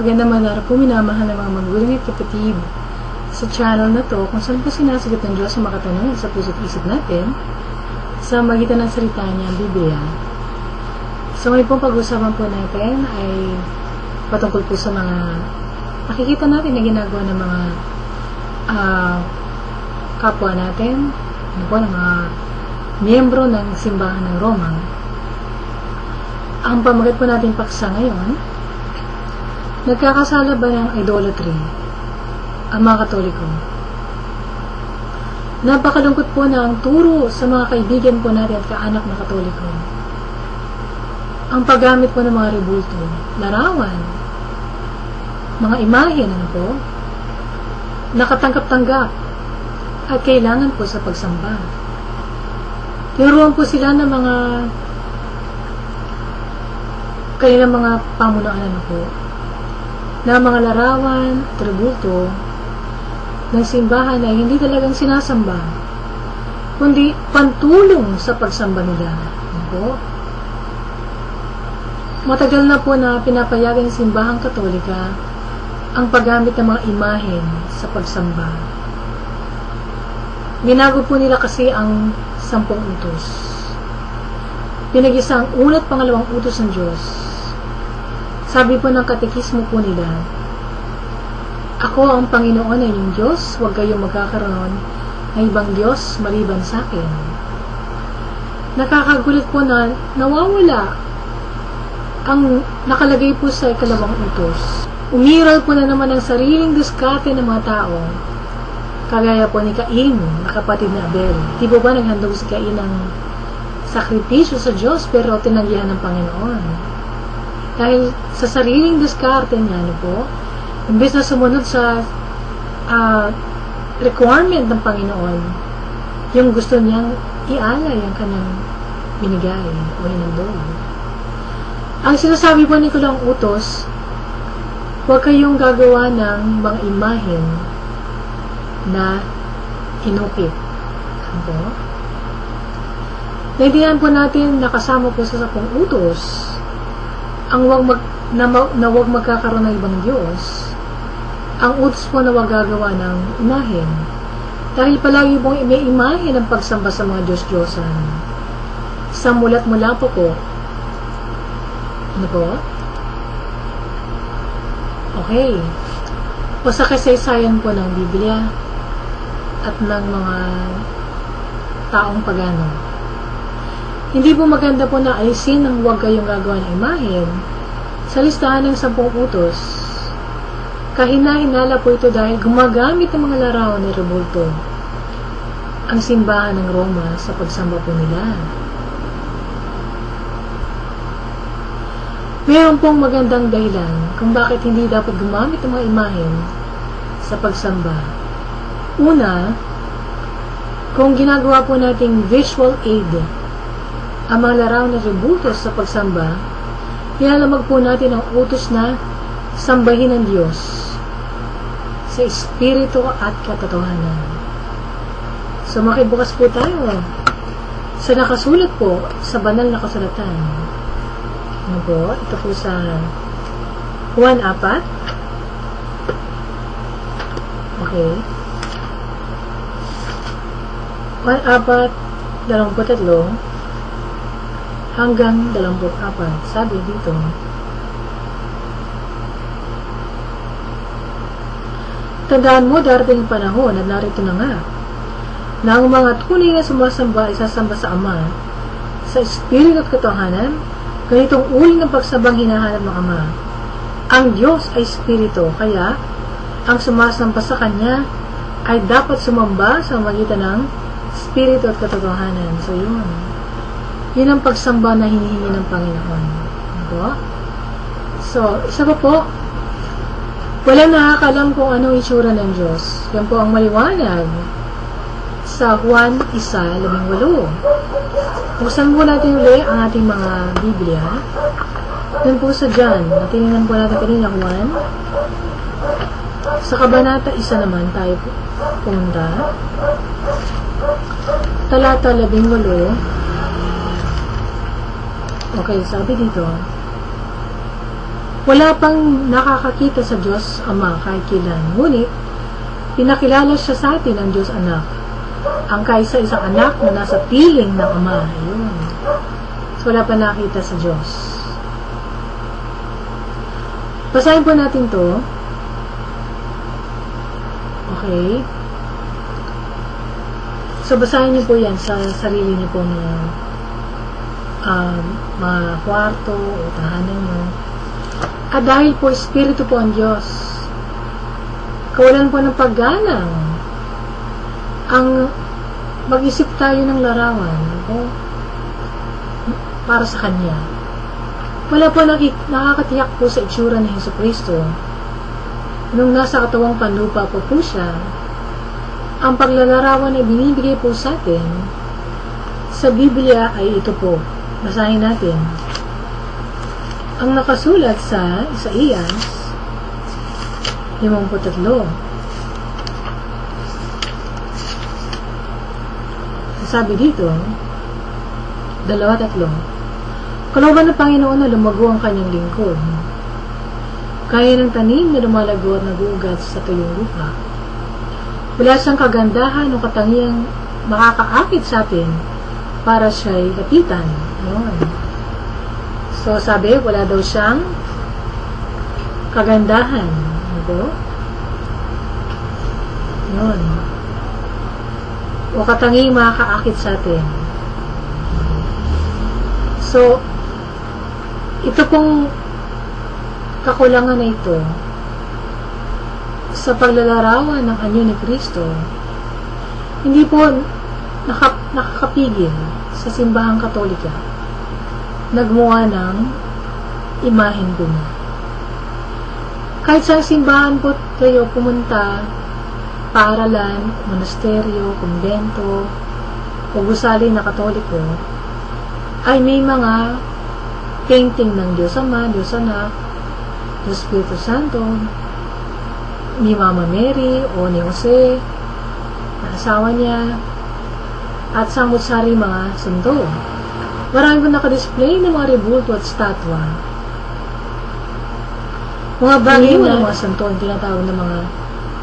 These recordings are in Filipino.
Magandang manara po minamahal ng mga magulang at kapatid sa channel na to kung saan po sinasagot ng Diyos sa mga katanungan sa puso't isip natin sa magitan ng salita niya ang Biblia. So ngayon pong pag-usapan po natin ay patungkol po sa mga nakikita natin na ginagawa ng mga uh, kapwa natin, ano po, ng mga miyembro ng simbahan ng Roma. Ang pamagat po natin paksa ngayon, nagkakasala ba ng idolatry ang mga katoliko? Napakalungkot po na ang turo sa mga kaibigan po natin at kaanak na katoliko. Ang paggamit po ng mga rebulto, larawan, mga imahe, ano po, nakatanggap-tanggap at kailangan po sa pagsamba. Tinuruan po sila ng mga kanilang mga pamunuan ano po, na mga larawan, tributo ng simbahan ay hindi talagang sinasamba, kundi pantulong sa pagsamba nila. Po? Matagal na po na pinapayagan ng simbahang katolika ang paggamit ng mga imahen sa pagsamba. Binago po nila kasi ang sampung utos. Pinag-isa ang unat pangalawang utos ng Diyos. Sabi po ng katekismo po nila, Ako ang Panginoon ay inyong Diyos, huwag kayong magkakaroon ng ibang Diyos maliban sa akin. Nakakagulat po na nawawala ang nakalagay po sa ikalawang utos. Umiral po na naman ang sariling diskarte ng mga tao Kagaya po ni Cain, na ni Abel. Di po ba naghandog si Cain ng sakripisyo sa Diyos pero tinanggihan ng Panginoon? Dahil sa sariling diskarte niya, ano po, imbes na sumunod sa uh, requirement ng Panginoon, yung gusto niyang ialay ang kanyang binigay o hinandog. Ang sinasabi po ni Kulang Utos, huwag kayong gagawa ng mga imahen na inukit. Ano? Naintindihan po natin na kasama po sa sapong utos ang wag mag, na, na wag magkakaroon ng ibang Diyos. Ang utos po na wag gagawa ng imahen. Dahil palagi pong may imahen ang pagsamba sa mga Diyos-Diyosan. Sa mulat mula po po. Ano po? Okay. O sa kasaysayan po ng Biblia, at ng mga taong pagano. Hindi po maganda po na alisin ang huwag kayong gagawa ng imahen sa listahan ng sampung utos. Kahina-hinala po ito dahil gumagamit ng mga larawan ni Rebulto ang simbahan ng Roma sa pagsamba po nila. Meron pong magandang dahilan kung bakit hindi dapat gumamit ng mga imahen sa pagsamba Una, kung ginagawa po nating visual aid ang mga laraw na tributos sa pagsamba, ilalamag po natin ang utos na sambahin ng Diyos sa espiritu at katotohanan. So makibukas po tayo sa nakasulat po sa banal na kasulatan. Ano po? Ito po sa 1.4. Okay. 4, 23 hanggang 24. Sabi dito, Tandaan mo, darating panahon at narito na nga, na ang mga tunay na sumasamba ay sasamba sa Ama, sa Espiritu at Katotohanan, ganitong uli ng pagsabang hinahanap ng Ama. Ang Diyos ay Espiritu, kaya ang sumasamba sa Kanya ay dapat sumamba sa magitan ng Espiritu at katotohanan. So, yun. Yun ang pagsamba na hinihingi ng Panginoon. Diba? So, isa pa po, walang nakakalam kung anong itsura ng Diyos. Yan po ang maliwanag sa Juan 1.18. Buksan po natin uli ang ating mga Biblia. Doon po sa John. Natingnan po natin kanina Juan. Sa Kabanata 1 naman tayo punta talata labing walo. Okay, sabi dito, Wala pang nakakakita sa Diyos Ama kahit kailan. Ngunit, pinakilala siya sa atin ang Diyos Anak. Ang kaisa-isang anak na nasa piling ng Ama. Ayun. So, wala pa nakita sa Diyos. Basahin po natin to. Okay. So, basahin niyo po yan sa sarili niyo po na um, mga kwarto o tahanan niyo. At dahil po, Espiritu po ang Diyos, kawalan po ng paggalang ang mag-isip tayo ng larawan okay? para sa Kanya. Wala po nakakatiyak po sa itsura ni Heso Kristo. Nung nasa katawang panlupa po po siya, ang paglalarawan na binibigay po sa atin sa Biblia ay ito po. Basahin natin. Ang nakasulat sa Isaías 53. Sabi dito, dalawa tatlo. Kalooban ng Panginoon na lumago ang kanyang lingkod. Kaya ng tanim na lumalago at naguugat sa tuyong lupa. Wala siyang kagandahan o katangiang makakaakit sa atin para siya'y kapitan. Ayun. So, sabi, wala daw siyang kagandahan. Ano? Yun. O katanging makakaakit sa atin. So, ito pong kakulangan na ito sa paglalarawan ng anyo ni Kristo, hindi po nakakapigil sa simbahang katolika nagmuha ng imahen ko na. Kahit sa simbahan po kayo pumunta, paaralan, monasteryo, kumbento, o gusali na katoliko, ay may mga painting ng Diyos Ama, Diyos Anak, Diyos Espiritu Santo, ni Mama Mary o ni Jose, na asawa niya, at samut-sari mga santo. Marami po nakadisplay ng mga rebulto at statwa. Mga bagay na na- mga santo, ang tinatawag na mga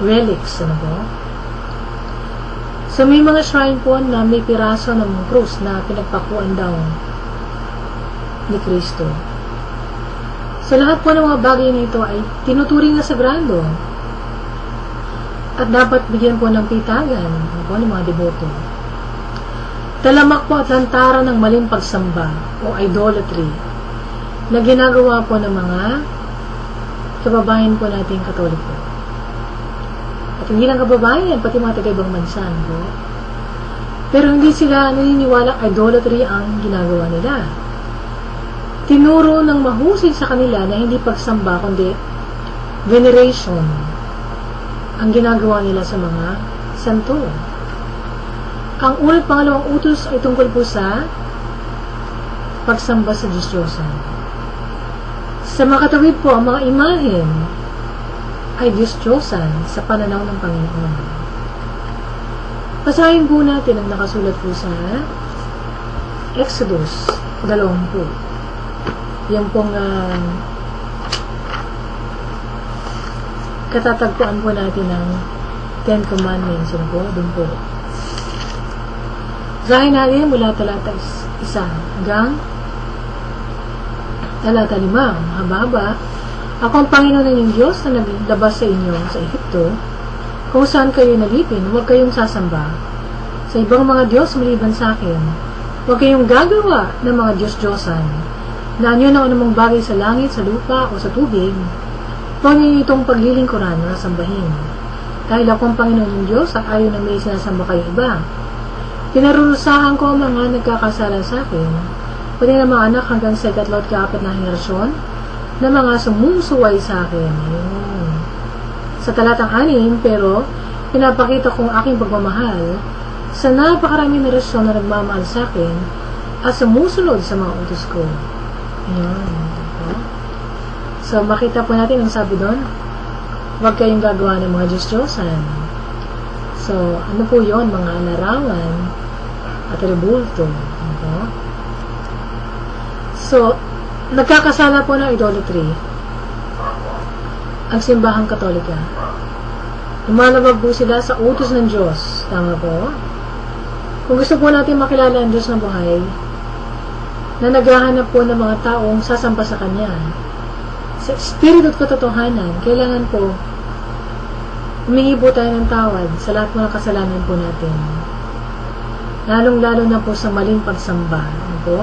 relics, ano po? So, may mga shrine po na may piraso ng krus na pinagpakuan daw ni Kristo. So, lahat po ng mga bagay na ito ay tinuturing na sagrado. At dapat bigyan po ng pitagan ano po, ng mga deboto. Talamak po at lantaran ng maling pagsamba o idolatry na ginagawa po ng mga kababayan po nating katoliko. At hindi lang kababayan, pati mga taga-ibang bansa. po. Pero hindi sila naniniwala idolatry ang ginagawa nila. Tinuro ng mahusay sa kanila na hindi pagsamba, kundi veneration ang ginagawa nila sa mga santo. Ang ulat pangalawang utos ay tungkol po sa pagsamba sa Diyos Diyosan. Sa makatawid po ang mga imahen ay Diyos Diyosan sa pananaw ng Panginoon. Basahin po natin ang nakasulat po sa Exodus 20. Yung pong ah, katatagpuan po natin ng Ten Commandments. Yun po, dun po. Basahin natin mula talata is- isa hanggang talata lima. Haba-haba. Ako ang Panginoon ng Diyos na naglabas sa inyo sa Ehipto. Kung saan kayo nalipin, huwag kayong sasamba. Sa ibang mga Diyos maliban sa akin. Huwag kayong gagawa ng mga Diyos-Diyosan na anyo na anumang bagay sa langit, sa lupa, o sa tubig. Huwag niyo itong paglilingkuran na sambahin. Dahil ako ang Panginoon ng Diyos at ayaw na may sinasamba kayo iba. Pinarurusahan ko ang mga nagkakasala sa akin, pati ng mga anak hanggang sa ikatlo at kaapat na henerasyon, na mga sumusuway sa akin. Ayun. Sa talatang anim, pero, pinapakita kong aking pagmamahal sa napakaraming henerasyon na nagmamahal sa akin at sumusunod sa mga utos ko. Ayun. Diba? So, makita po natin ang sabi doon, huwag kayong gagawa ng mga Diyos-Diyosan. So, ano po yon Mga larawan at rebulto. Ano? So, nagkakasala po ng idolatry ang simbahang katolika. Lumalabag po sila sa utos ng Diyos. Tama po? Kung gusto po natin makilala ang Diyos na buhay, na naghahanap po ng mga taong sasamba sa Kanya, sa espiritu at katotohanan, kailangan po humingi po tayo ng tawad sa lahat ng kasalanan po natin. Lalong-lalo na po sa maling pagsamba. Ano po?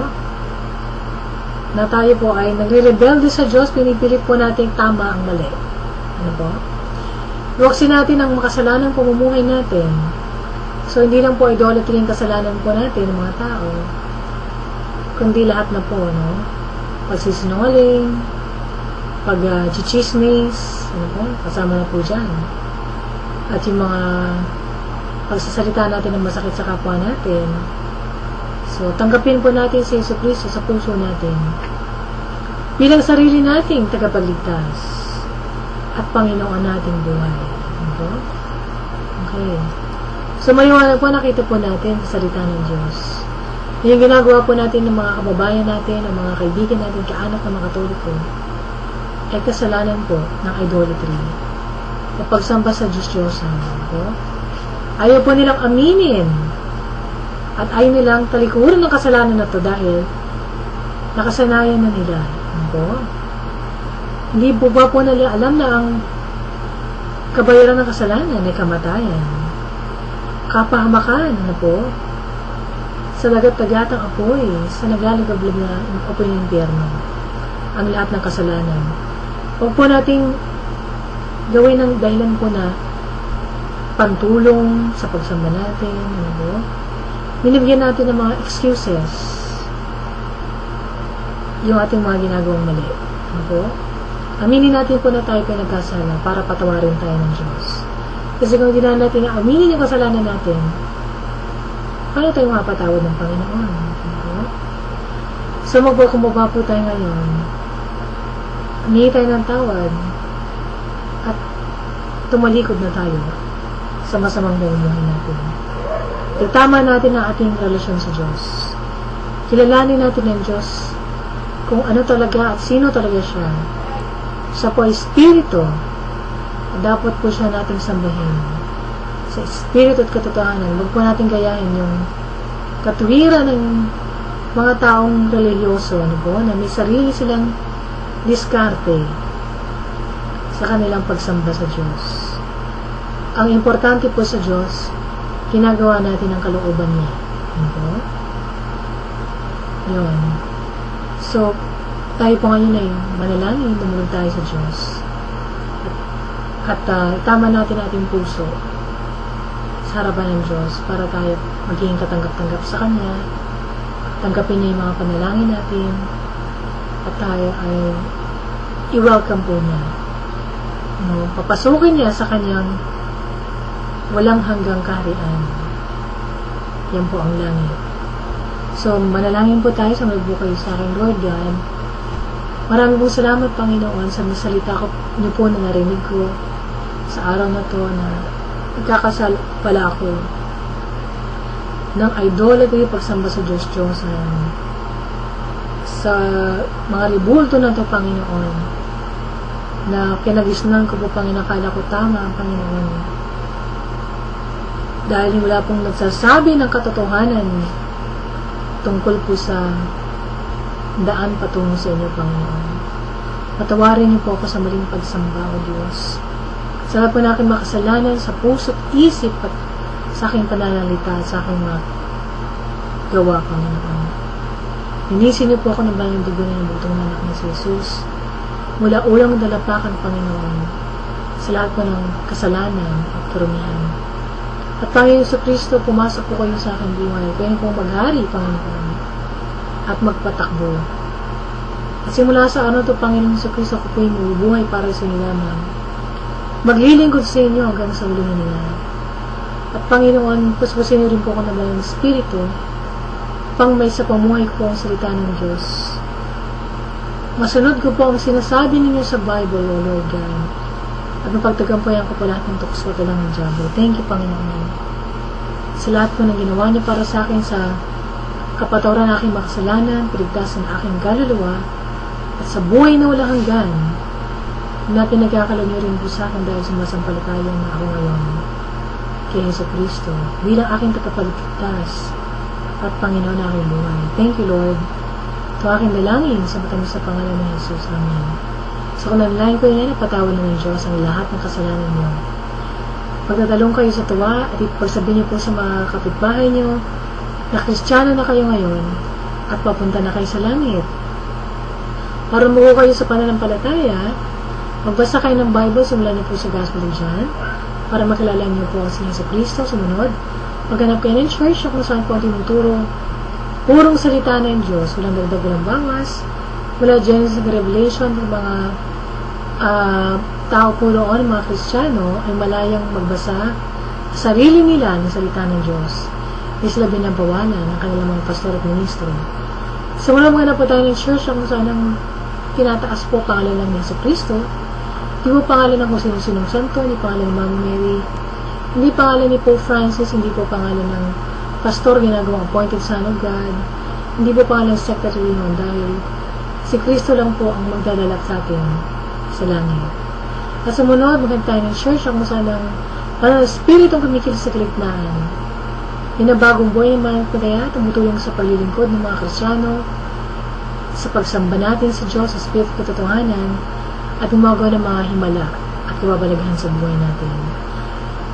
Na tayo po ay nagre-rebelde sa Diyos, pinipilit po natin tama ang mali. Ano po? Iwaksin natin ang makasalanan pamumuhay natin. So, hindi lang po idolatry ang kasalanan po natin ng mga tao, kundi lahat na po, no? Pagsisinungaling, pag-chichismis, ano po, kasama na po dyan. At yung mga pagsasalita natin ng masakit sa kapwa natin. So, tanggapin po natin si Yesu Cristo sa puso natin bilang sarili nating tagapagligtas at Panginoon nating buhay. Ano? Okay. So, mayroon po nakita po natin sa salita ng Diyos. Yung ginagawa po natin ng mga kababayan natin, ng mga kaibigan natin, kaanak ng mga katoliko, ay kasalanan po ng idolatry o pagsamba sa Diyos Diyos. Ano? Ayaw po nilang aminin at ayaw nilang talikuran ng kasalanan na to dahil nakasanayan na nila. Ano? Hindi po ba po nila alam na ang kabayaran ng kasalanan ay kamatayan. Kapahamakan, ano po? Sa lagat-tagatang apoy, sa naglalagablag na apoy ng impyerno, ang lahat ng kasalanan. Huwag po nating gawin ng dahilan po na pantulong sa pagsamba natin, ano po? Binibigyan natin ng mga excuses yung ating mga ginagawang mali. Ano po? Aminin natin po na tayo ay nagkasala para patawarin tayo ng Diyos. Kasi kung hindi na natin na aminin yung kasalanan natin, paano tayo mapatawad ng Panginoon? Ano? So magbakumbaba po tayo ngayon. Humingi tayo ng tawad tumalikod na tayo sa masamang buhay natin. Itama natin ang ating relasyon sa Diyos. Kilalanin natin ang Diyos kung ano talaga at sino talaga siya. Siya po ay Espiritu at dapat po siya nating sambahin. Sa Espiritu at katotohanan, huwag po natin gayahin yung katuwiran ng mga taong religyoso ano po, na may sarili silang diskarte sa kanilang pagsamba sa Diyos. Ang importante po sa Diyos, ginagawa natin ang kalooban niya. Ano? Yun. So, tayo po ngayon ay manalangin, dumulog tayo sa Diyos. At, at uh, tama natin ating puso sa harapan ng Diyos para tayo maging katanggap-tanggap sa Kanya, tanggapin niya yung mga panalangin natin, at tayo ay i-welcome po niya. No, papasukin niya sa kanyang walang hanggang kaharian. Yan po ang langit. So, manalangin po tayo sa magbukay sa akin, Lord God. Maraming po salamat, Panginoon, sa masalita ko, niyo po na narinig ko sa araw na to na nagkakasal pala ako ng idolatry pagsamba sa Diyos Diyos sa mga ribulto na to, Panginoon, na kinagisnan ko po, Panginoon, akala ko tama, Panginoon. Dahil wala pong nagsasabi ng katotohanan tungkol po sa daan patungo sa inyo, Panginoon. Patawarin niyo po ako sa maling pagsamba, O Diyos. Sa po na aking makasalanan sa puso at isip at sa aking pananalita, sa aking mga gawa, Panginoon. Linisin niyo po ako ng bangang dugo ng butong ng anak ni Jesus. Mula ulang dalapakan, Panginoon, sa lahat po ng kasalanan at karumihan. At Panginoon sa Kristo, pumasok po kayo sa aking buhay. Kayo po maghari, Panginoon, at magpatakbo. At simula sa ano to, Panginoon sa Kristo, ako po yung mabubuhay para sa inyo lamang. Maglilingkod sa inyo hanggang sa uling nila. At Panginoon, puspusin niyo rin po ako ng mga Espiritu pang may sa pamuhay ko ang salita ng Diyos. Masunod ko po ang sinasabi ninyo sa Bible, O Lord God. At mapagtagampuyan ko po lahat ng tukso at ng Diablo. Thank you, Panginoon. Sa lahat po ng ginawa niyo para sa akin sa kapatawaran ng aking makasalanan, piligtas ng aking kaluluwa, at sa buhay na walang hanggan, na pinagkakalo niyo rin po sa akin dahil sumasampalataya na ako ngayon kay Yeso Kristo bilang aking tagapagligtas at Panginoon na aking buhay. Thank you, Lord. Ito aking dalangin sa matamis sa pangalan ng Jesus. Amen. Sa kunanlain ko yan, napatawad ng Diyos ang lahat ng kasalanan niyo. Pagdadalong kayo sa tuwa at ipagsabihin niyo po sa mga kapitbahay niyo na kristyano na kayo ngayon at papunta na kayo sa langit. Para muko kayo sa pananampalataya, magbasa kayo ng Bible, simulan niyo po sa Gospel of John, para makilala niyo po si Yesu Cristo, sumunod. Maghanap kayo ng church kung saan po ang tinuturo. Purong salita ng Diyos, walang dagdag, walang bawas. Mula Genesis to Revelation, mga uh, tao po roon, mga Kristiyano, ay malayang magbasa sa sarili nila ng salita ng Diyos. Hindi sila binabawalan ng kanilang mga pastor at ministro. So, mula mga na po tayo ng church kung saan ang tinataas po pangalan ng Yesu Cristo, hindi po pangalan ng kung sino-sinong santo, hindi pangalan ng Mama Mary, hindi pangalan ni Pope Francis, hindi po pangalan ng pastor ginagawang appointed son of God, hindi po pangalan ng secretary nun dahil si Kristo lang po ang magdadalak sa atin sa langit. At sumunod, maganda tayo ng church kung saan ang parang spiritong kumikilos sa kaligtaan. Binabagong buhay ng mga kaya tumutulong sa paglilingkod ng mga Krisyano, sa pagsamba natin sa Diyos sa Spirit katotohanan, at gumagawa ng mga himala at kababalaghan sa buhay natin.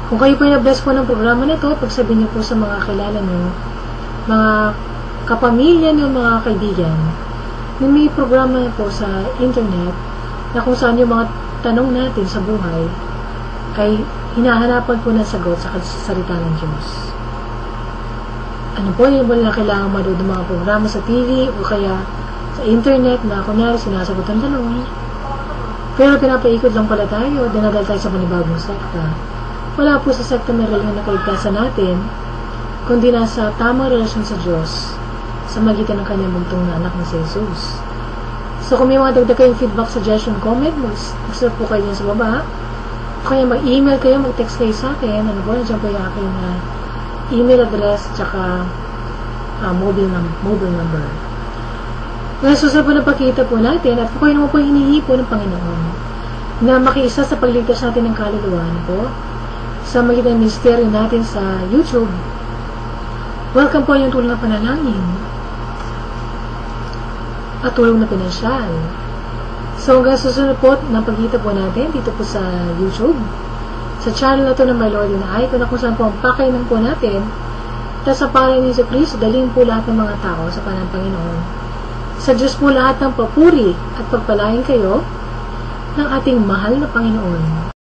Kung kayo po na-bless po ng programa na ito, pagsabihin niyo po sa mga kilala niyo, mga kapamilya niyo, mga kaibigan, na may programa po sa internet na kung saan yung mga tanong natin sa buhay ay hinahanapan po ng sagot sa salita ng Diyos ano po yung wala kailangan manood ng mga programa sa TV o kaya sa internet na kunyari sinasagot ang tanong. Pero pinapaikot lang pala tayo, dinadal tayo sa panibagong sekta. Wala po sa sekta na reliyon na kaligtasan natin, kundi nasa tamang relasyon sa Diyos sa magitan ng kanyang buntong na anak na si Jesus. So kung may mga dagdag kayong feedback, suggestion, comment, mag-serve po kayo sa baba. Kaya mag-email kayo, mag-text kayo sa akin. Ano po, nandiyan po yung aking uh, email address, tsaka uh, mobile, num- mobile number. Ngayon, susunod po na pakita po natin at kayo naman po hinihipo ng Panginoon na makiisa sa pagligtas natin ng kaluluwa ano po sa magitan ng misteryo natin sa YouTube. Welcome po yung tulong na panalangin at tulong na pinansyal. So, hanggang susunod po na pagkita po natin dito po sa YouTube sa channel na to ng My Lord and I, kung na kung saan po ang pakainan po natin, at sa pangalan ni Jesus Christ, dalhin po lahat ng mga tao sa panang Panginoon. Sa Diyos po lahat ng papuri at pagpalain kayo ng ating mahal na Panginoon.